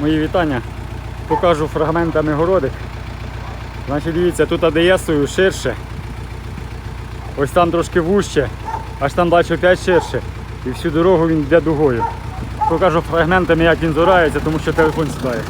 Мої вітання. Покажу фрагментами городик. Значить, дивіться, тут АДСою ширше. Ось там трошки вужче, аж там далі опять ширше. І всю дорогу він йде дугою. Покажу фрагментами, як він зорається, тому що телефон сідає.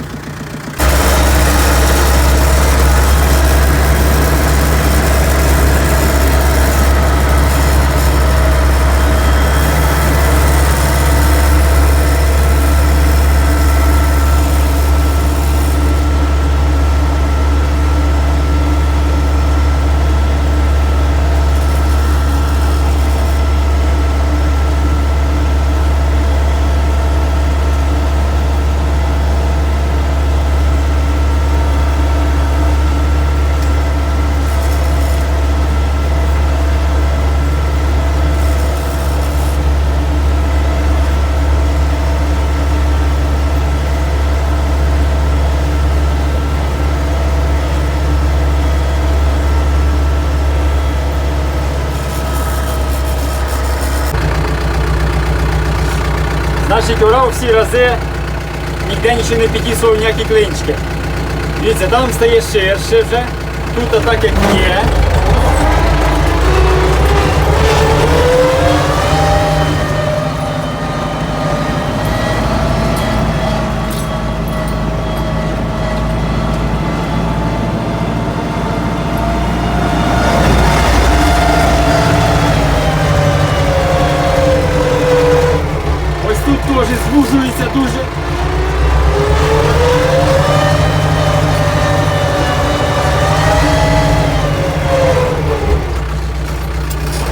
Значить, урав всі рази, ніде нічого не підтісував ніякі клинчики. Дивіться, там стає ширше вже, тут так як є. Ось тут теж звужується дуже.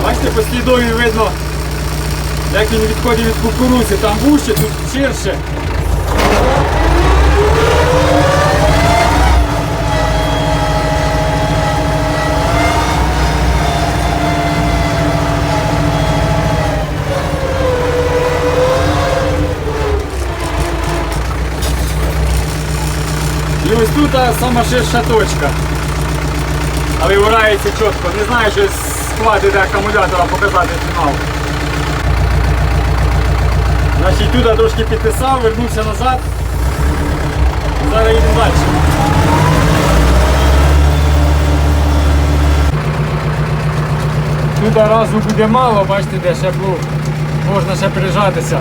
Бачите, по слідові видно, як він відходить від кукурудзи. Там вужче, тут ширше. І ось тут сама точка. Але вирається чітко. Не знаю, що склад іде акумулятора показати фінал. Значить трошки підписав, вернувся назад. Зараз їдемо далі. Тут разу буде мало, бачите, де ще був. Можна ще прижатися.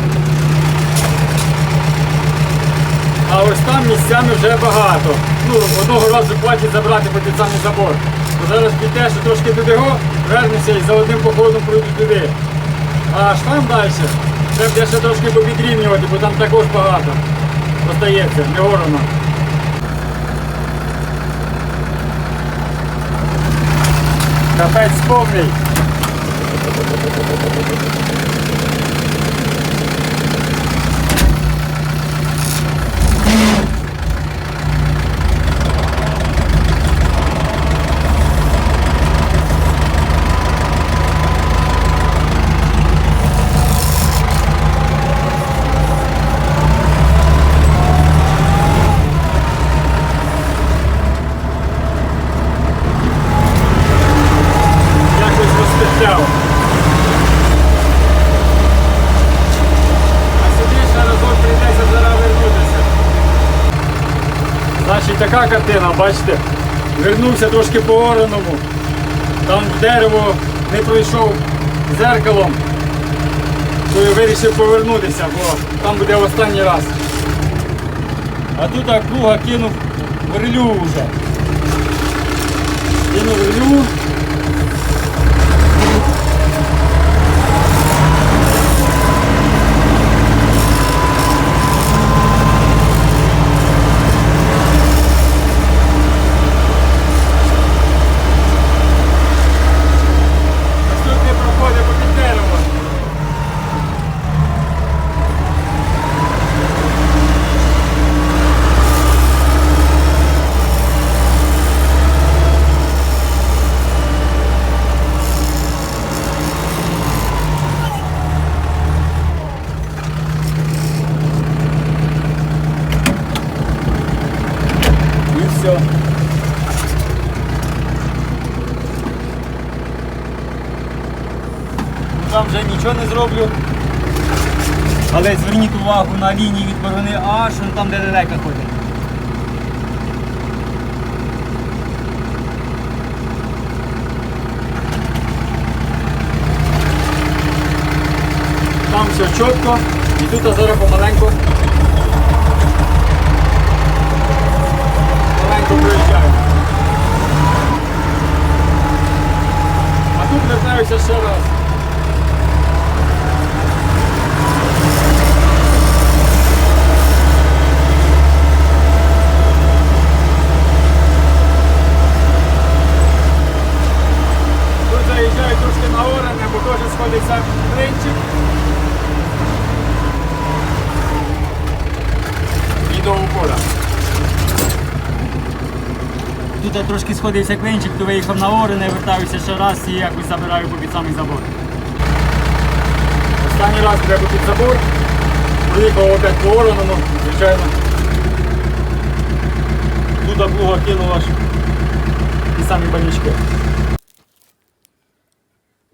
А ось там місцями вже багато. Ну, одного разу хватить забрати по під самий забор. То зараз піде, що трошки туди го, вернуся і за одним походом пройду туди. А аж там далі треба ще трошки попідрівнювати, бо там також багато. Остається, не горано. Капець повний. Якось. А сюди ще разок прийдеться зараз вернутися. Значить така картина, бачите, вернувся трошки по ораному. Там дерево не пройшов зеркалом, то я вирішив повернутися, бо там буде останній раз. А тут круга кинув в релю вже. Кинув в релю. Ось тут не проходить по під дерево. І все. Там вже нічого не зроблю. Але зверніть увагу на лінії від борони аж вон там, де лелека ходить. Там все чітко. І тут зараз помаленьку. Маленько проїжджаю. А тут вертаюся ще раз. Тут заїжджаю трошки на орене, бо теж сходиться клинчик. До упора. Тут трошки сходився клинчик, то виїхав на Орене, вертаюся ще раз і якось забираю по під самий забор. Останній раз треба під забор. Проїхав опять по Орону, ну, звичайно. Тут плуга кинув аж. І самі банічки.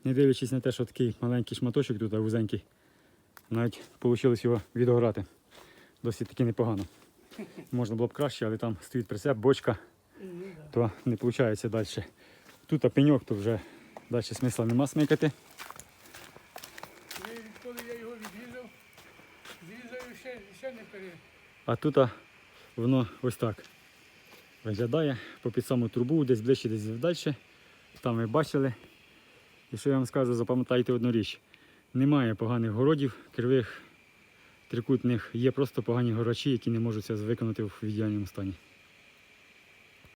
Не дивлячись на те, що такий маленький шматочок тут, вузенький, навіть вийшло його відограти. Досить таки непогано. Можна було б краще, але там стоїть прицеп, бочка, то не виходить далі. Тут а пеньок, то вже далі смисла нема смикати. Відколи я його відрізав, зрізав і ще, ще не пере. А тут воно ось так виглядає по під саму трубу, десь ближче, десь далі. Там ви бачили. І що я вам скажу, запам'ятайте одну річ. Немає поганих городів, кривих, трикутних, є просто погані горачі, які не можуть це виконати в ідеальному стані.